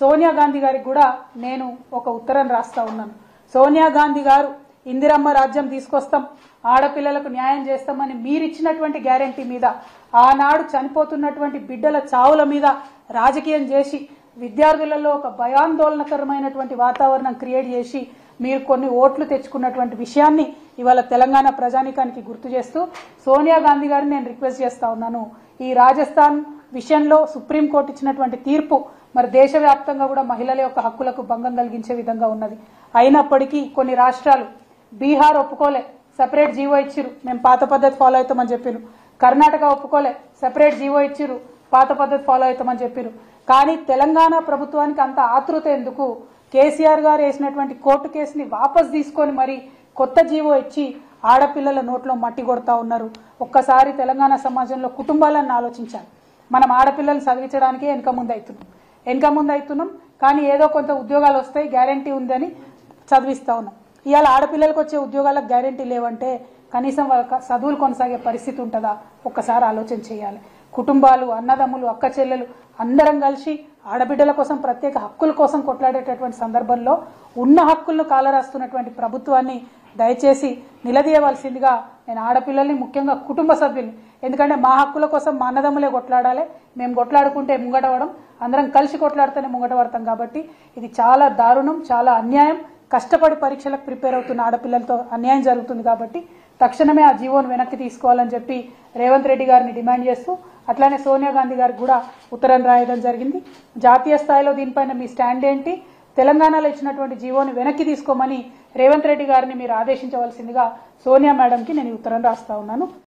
సోనియా గాంధీ గారికి కూడా నేను ఒక ఉత్తరం రాస్తా ఉన్నాను. సోనియా గాంధీ గారు ఇందిరమ్మ రాజ్యం తీసుకొస్తాం ఆడపిల్లలకు న్యాయం చేస్తామని మీరిచ్చినటువంటి గ్యారంటీ మీద ఆనాడు చనిపోతున్నటువంటి బిడ్డల చావుల మీద రాజకీయం చేసి విద్యార్థులలో ఒక భయాందోళనకరమైనటువంటి వాతావరణం క్రియేట్ చేసి మీరు కొన్ని ఓట్లు తెచ్చుకున్నటువంటి విషయాన్ని ఇవాళ తెలంగాణ ప్రజానికానికి గుర్తు చేస్తూ సోనియా గాంధీ గారిని నేను రిక్వెస్ట్ చేస్తా ఉన్నాను. ఈ రాజస్థాన్ విషయంలో సుప్రీంకోర్టు ఇచ్చినటువంటి తీర్పు మరి దేశవ్యాప్తంగా కూడా మహిళల యొక్క హక్కులకు భంగం కలిగించే విధంగా ఉన్నది. అయినప్పటికీ కొన్ని రాష్ట్రాలు బీహార్ ఒప్పుకోలే సెపరేట్ జీవో ఇచ్చిరు మేము పాత పద్ధతి ఫాలో అవుతామని చెప్పారు కర్ణాటక ఒప్పుకోలే సెపరేట్ జీవో ఇచ్చిరు పాత పద్ధతి ఫాలో అవుతామని చెప్పారు కానీ తెలంగాణ ప్రభుత్వానికి అంత ఆతృత ఎందుకు? కేసీఆర్ గారు వేసినటువంటి కోర్టు కేసుని వాపస్ తీసుకొని మరి కొత్త జీవో ఇచ్చి ఆడపిల్లల నోట్లో మట్టి కొడతా ఉన్నారు. ఒక్కసారి తెలంగాణ సమాజంలో కుటుంబాలను ఆలోచించాలి. మనం ఆడపిల్లలు చదివించడానికే వెనక ముందు అవుతున్నాం. వెనక ముందు అవుతున్నాం కానీ ఏదో కొంత ఉద్యోగాలు వస్తాయి గ్యారంటీ ఉందని చదివిస్తూ ఉన్నాం. ఇవాళ ఆడపిల్లలకు వచ్చే ఉద్యోగాలకు గ్యారంటీ లేవంటే కనీసం వాళ్ళ చదువులు కొనసాగే పరిస్థితి ఉంటుందా? ఒక్కసారి ఆలోచన చేయాలి. కుటుంబాలు అన్నదమ్ములు అక్క చెల్లెలు అందరం కలిసి ఆడబిడ్డల కోసం ప్రత్యేక హక్కుల కోసం కొట్లాడేటటువంటి సందర్భంలో ఉన్న హక్కులను కాలరాస్తున్నటువంటి ప్రభుత్వాన్ని దయచేసి నిలదీయవలసిందిగా నేను ఆడపిల్లల్ని ముఖ్యంగా కుటుంబ సభ్యుల్ని. ఎందుకంటే మా హక్కుల కోసం మా అన్నదమ్ములే కొట్లాడాలి. మేము కొట్లాడుకుంటే ముంగటవడం అందరం కలిసి కొట్లాడితేనే ముంగట పడతాం కాబట్టి ఇది చాలా దారుణం చాలా అన్యాయం. కష్టపడి పరీక్షలకు ప్రిపేర్ అవుతున్న ఆడపిల్లలతో అన్యాయం జరుగుతుంది కాబట్టి తక్షణమే ఆ జీవోను వెనక్కి తీసుకోవాలని చెప్పి రేవంత్ రెడ్డి గారిని డిమాండ్ చేస్తూ అట్లానే సోనియా గాంధీ గారికి కూడా ఉత్తరం రాయడం జరిగింది. జాతీయ స్థాయిలో దీనిపైన మీ స్టాండ్ ఏంటి? తెలంగాణలో ఇచ్చినటువంటి జీవోని వెనక్కి తీసుకోమని రేవంత్ రెడ్డి గారిని మీరు ఆదేశించవలసిందిగా సోనియా మేడంకి నేను ఉత్తరం రాస్తా ఉన్నాను.